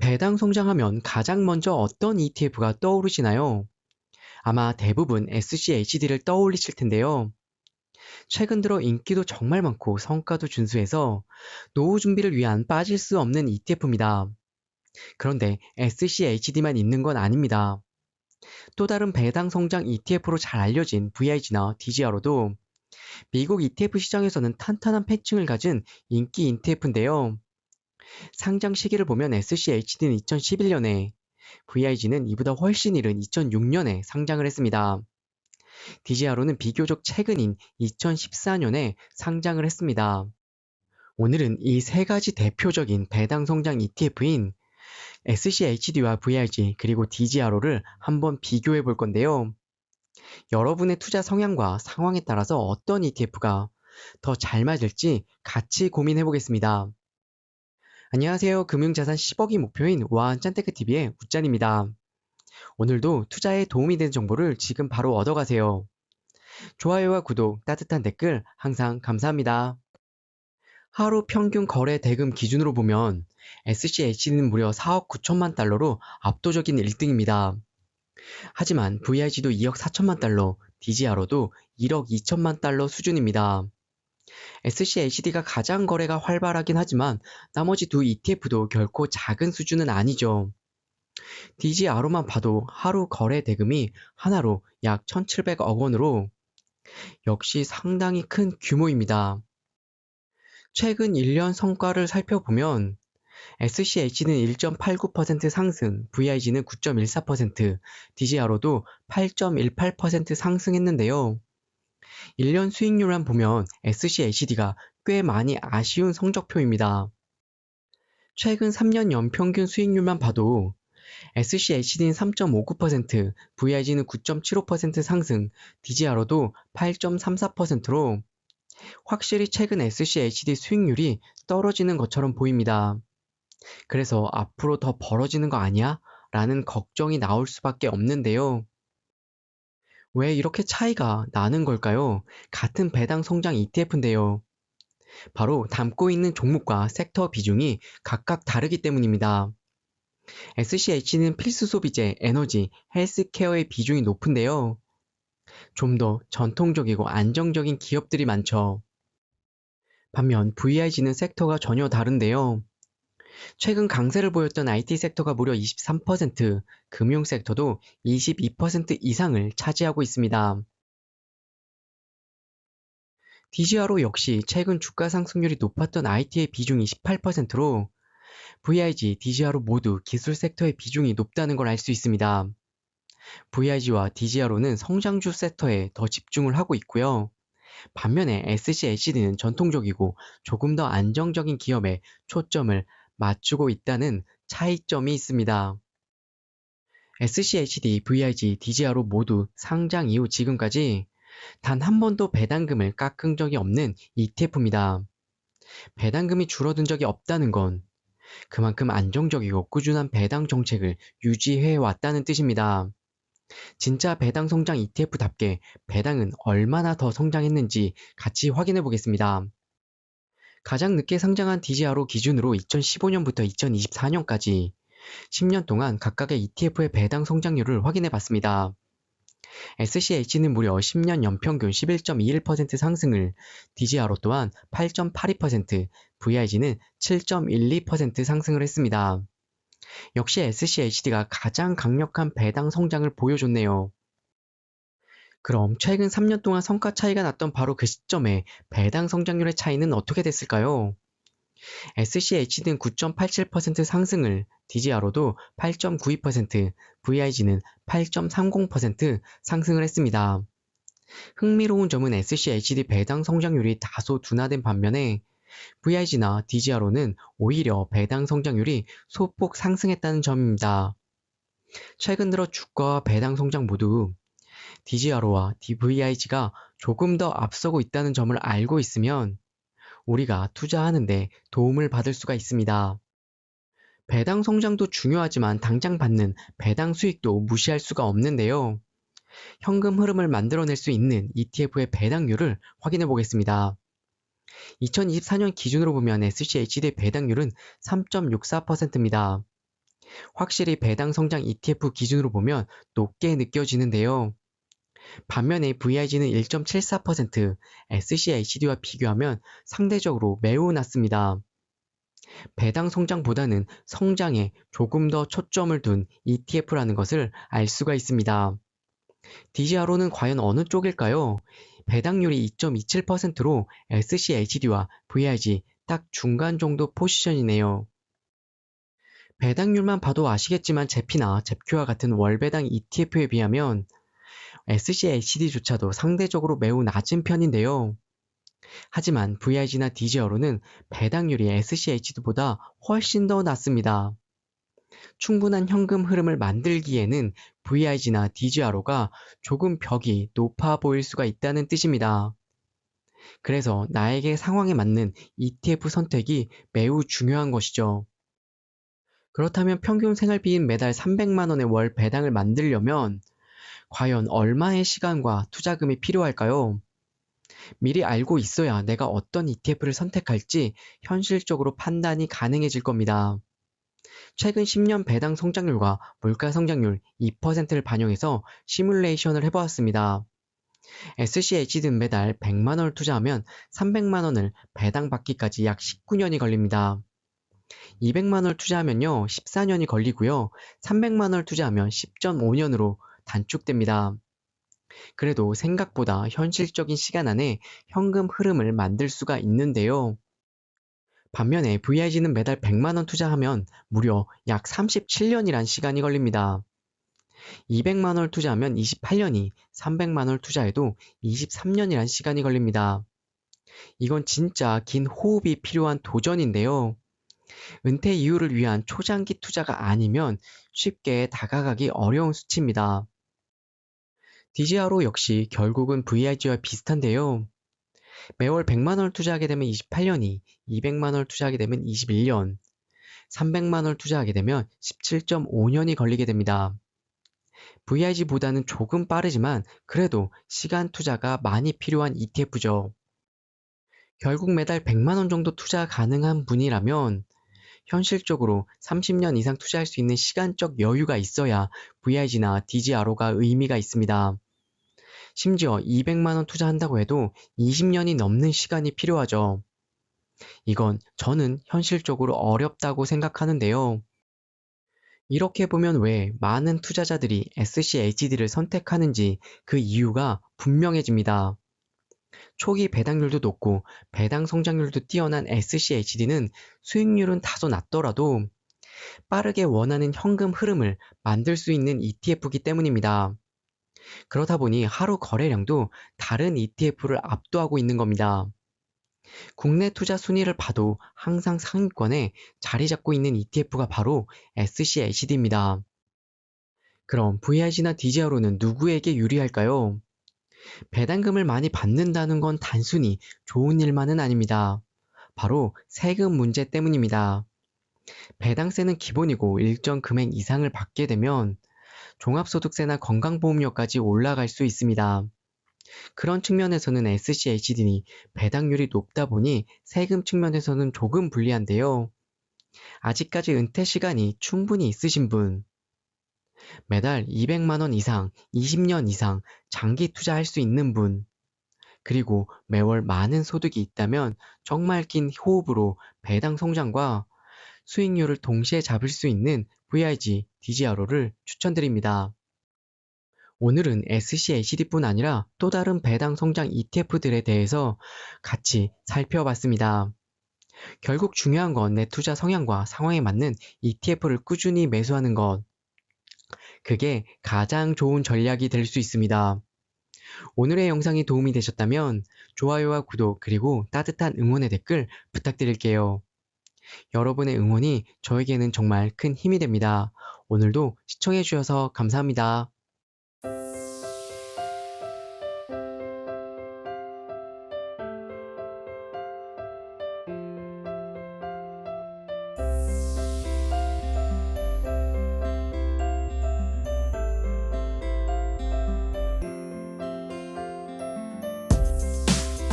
배당 성장하면 가장 먼저 어떤 ETF가 떠오르시나요? 아마 대부분 SCHD를 떠올리실 텐데요. 최근 들어 인기도 정말 많고 성과도 준수해서 노후 준비를 위한 빠질 수 없는 ETF입니다. 그런데 SCHD만 있는 건 아닙니다. 또 다른 배당 성장 ETF로 잘 알려진 VIG나 DGR도 미국 ETF 시장에서는 탄탄한 패층을 가진 인기 ETF인데요. 상장 시기를 보면 SCHD는 2011년에, VIG는 이보다 훨씬 이른 2006년에 상장을 했습니다. DGRO는 비교적 최근인 2014년에 상장을 했습니다. 오늘은 이 세 가지 대표적인 배당 성장 ETF인 SCHD와 VIG 그리고 DGRO를 한번 비교해 볼 건데요. 여러분의 투자 성향과 상황에 따라서 어떤 ETF가 더 잘 맞을지 같이 고민해 보겠습니다. 안녕하세요. 금융자산 10억이 목표인 우아한 짠테크TV의 우짠입니다. 오늘도 투자에 도움이 되는 정보를 지금 바로 얻어가세요. 좋아요와 구독, 따뜻한 댓글 항상 감사합니다. 하루 평균 거래 대금 기준으로 보면 SCH는 무려 4억 9천만 달러로 압도적인 1등입니다. 하지만 VIG도 2억 4천만 달러, DGRO도 1억 2천만 달러 수준입니다. SCHD가 가장 거래가 활발하긴 하지만 나머지 두 ETF도 결코 작은 수준은 아니죠. DGRO만 봐도 하루 거래 대금이 하나로 약 1,700억 원으로 역시 상당히 큰 규모입니다. 최근 1년 성과를 살펴보면 SCH는 1.89% 상승, VIG는 9.14%, DGRO도 8.18% 상승했는데요. 1년 수익률만 보면 SCHD가 꽤 많이 아쉬운 성적표입니다. 최근 3년 연평균 수익률만 봐도 SCHD는 3.59%, VIG는 9.75% 상승, DGRO도 8.34%로 확실히 최근 SCHD 수익률이 떨어지는 것처럼 보입니다. 그래서 앞으로 더 벌어지는 거 아니야? 라는 걱정이 나올 수밖에 없는데요. 왜 이렇게 차이가 나는 걸까요? 같은 배당 성장 ETF인데요. 바로 담고 있는 종목과 섹터 비중이 각각 다르기 때문입니다. SCH는 필수 소비재, 에너지, 헬스케어의 비중이 높은데요. 좀 더 전통적이고 안정적인 기업들이 많죠. 반면 VIG는 섹터가 전혀 다른데요. 최근 강세를 보였던 IT 섹터가 무려 23%, 금융 섹터도 22% 이상을 차지하고 있습니다. DGRO 역시 최근 주가 상승률이 높았던 IT의 비중이 18%로 VIG, DGRO 모두 기술 섹터의 비중이 높다는 걸 알 수 있습니다. VIG와 DGRO는 성장주 섹터에 더 집중을 하고 있고요. 반면에 SCHD는 전통적이고 조금 더 안정적인 기업에 초점을 맞추고 있다는 차이점이 있습니다. SCHD, VIG, DGRO 모두 상장 이후 지금까지 단 한 번도 배당금을 깎은 적이 없는 ETF입니다. 배당금이 줄어든 적이 없다는 건 그만큼 안정적이고 꾸준한 배당 정책을 유지해 왔다는 뜻입니다. 진짜 배당 성장 ETF답게 배당은 얼마나 더 성장했는지 같이 확인해 보겠습니다. 가장 늦게 상장한 DGRO 기준으로 2015년부터 2024년까지 10년 동안 각각의 ETF의 배당 성장률을 확인해 봤습니다. SCH는 무려 10년 연평균 11.21% 상승을, DGRO 또한 8.82%, VIG는 7.12% 상승을 했습니다. 역시 SCHD가 가장 강력한 배당 성장을 보여줬네요. 그럼 최근 3년 동안 성과 차이가 났던 바로 그 시점에 배당 성장률의 차이는 어떻게 됐을까요? SCH는 9.87% 상승을, DGRO도 8.92%, VIG는 8.30% 상승을 했습니다. 흥미로운 점은 SCHD 배당 성장률이 다소 둔화된 반면에 VIG나 DGRO는 오히려 배당 성장률이 소폭 상승했다는 점입니다. 최근 들어 주가와 배당 성장 모두 DGRO와 DVIG가 조금 더 앞서고 있다는 점을 알고 있으면 우리가 투자하는데 도움을 받을 수가 있습니다. 배당 성장도 중요하지만 당장 받는 배당 수익도 무시할 수가 없는데요. 현금 흐름을 만들어낼 수 있는 ETF의 배당률을 확인해 보겠습니다. 2024년 기준으로 보면 SCHD 배당률은 3.64%입니다. 확실히 배당 성장 ETF 기준으로 보면 높게 느껴지는데요. 반면에 VIG는 1.74%, SCHD와 비교하면 상대적으로 매우 낮습니다. 배당 성장보다는 성장에 조금 더 초점을 둔 ETF라는 것을 알 수가 있습니다. DGRO는 과연 어느 쪽일까요? 배당률이 2.27%로 SCHD와 VIG 딱 중간 정도 포지션이네요. 배당률만 봐도 아시겠지만 제피나 제큐와 같은 월배당 ETF에 비하면 SCHD조차도 상대적으로 매우 낮은 편인데요. 하지만 VIG나 DGR로는 배당률이 SCHD보다 훨씬 더 낮습니다. 충분한 현금 흐름을 만들기에는 VIG나 DGRO가 조금 벽이 높아 보일 수가 있다는 뜻입니다. 그래서 나에게 상황에 맞는 ETF 선택이 매우 중요한 것이죠. 그렇다면 평균 생활비인 매달 300만원의 월 배당을 만들려면 과연 얼마의 시간과 투자금이 필요할까요? 미리 알고 있어야 내가 어떤 ETF를 선택할지 현실적으로 판단이 가능해질 겁니다. 최근 10년 배당 성장률과 물가 성장률 2%를 반영해서 시뮬레이션을 해보았습니다. SCH든 매달 100만원을 투자하면 300만원을 배당받기까지 약 19년이 걸립니다. 200만원을 투자하면요 14년이 걸리고요 300만원을 투자하면 10.5년으로 단축됩니다. 그래도 생각보다 현실적인 시간 안에 현금 흐름을 만들 수가 있는데요. 반면에 VIG는 매달 100만원 투자하면 무려 약 37년이란 시간이 걸립니다. 200만원을 투자하면 28년이, 300만원을 투자해도 23년이란 시간이 걸립니다. 이건 진짜 긴 호흡이 필요한 도전인데요. 은퇴 이후를 위한 초장기 투자가 아니면 쉽게 다가가기 어려운 수치입니다. DGRO 역시 결국은 VIG와 비슷한데요. 매월 100만원을 투자하게 되면 28년이, 200만원을 투자하게 되면 21년, 300만원을 투자하게 되면 17.5년이 걸리게 됩니다. VIG보다는 조금 빠르지만 그래도 시간 투자가 많이 필요한 ETF죠. 결국 매달 100만원 정도 투자 가능한 분이라면 현실적으로 30년 이상 투자할 수 있는 시간적 여유가 있어야 VIG나 DGRO가 의미가 있습니다. 심지어 200만원 투자한다고 해도 20년이 넘는 시간이 필요하죠. 이건 저는 현실적으로 어렵다고 생각하는데요. 이렇게 보면 왜 많은 투자자들이 SCHD를 선택하는지 그 이유가 분명해집니다. 초기 배당률도 높고 배당 성장률도 뛰어난 SCHD는 수익률은 다소 낮더라도 빠르게 원하는 현금 흐름을 만들 수 있는 ETF이기 때문입니다. 그러다 보니 하루 거래량도 다른 ETF를 압도하고 있는 겁니다. 국내 투자 순위를 봐도 항상 상위권에 자리 잡고 있는 ETF가 바로 SCHD입니다. 그럼 VIG나 DGR로는 누구에게 유리할까요? 배당금을 많이 받는다는 건 단순히 좋은 일만은 아닙니다. 바로 세금 문제 때문입니다. 배당세는 기본이고 일정 금액 이상을 받게 되면 종합소득세나 건강보험료까지 올라갈 수 있습니다. 그런 측면에서는 SCHD니 배당률이 높다 보니 세금 측면에서는 조금 불리한데요. 아직까지 은퇴 시간이 충분히 있으신 분, 매달 200만원 이상, 20년 이상 장기 투자할 수 있는 분, 그리고 매월 많은 소득이 있다면 정말 긴 호흡으로 배당 성장과 수익률을 동시에 잡을 수 있는 VIG, DGRO를 추천드립니다. 오늘은 SCHD뿐 아니라 또 다른 배당 성장 ETF들에 대해서 같이 살펴봤습니다. 결국 중요한 건 내 투자 성향과 상황에 맞는 ETF를 꾸준히 매수하는 것. 그게 가장 좋은 전략이 될 수 있습니다. 오늘의 영상이 도움이 되셨다면 좋아요와 구독 그리고 따뜻한 응원의 댓글 부탁드릴게요. 여러분의 응원이 저에게는 정말 큰 힘이 됩니다. 오늘도 시청해주셔서 감사합니다.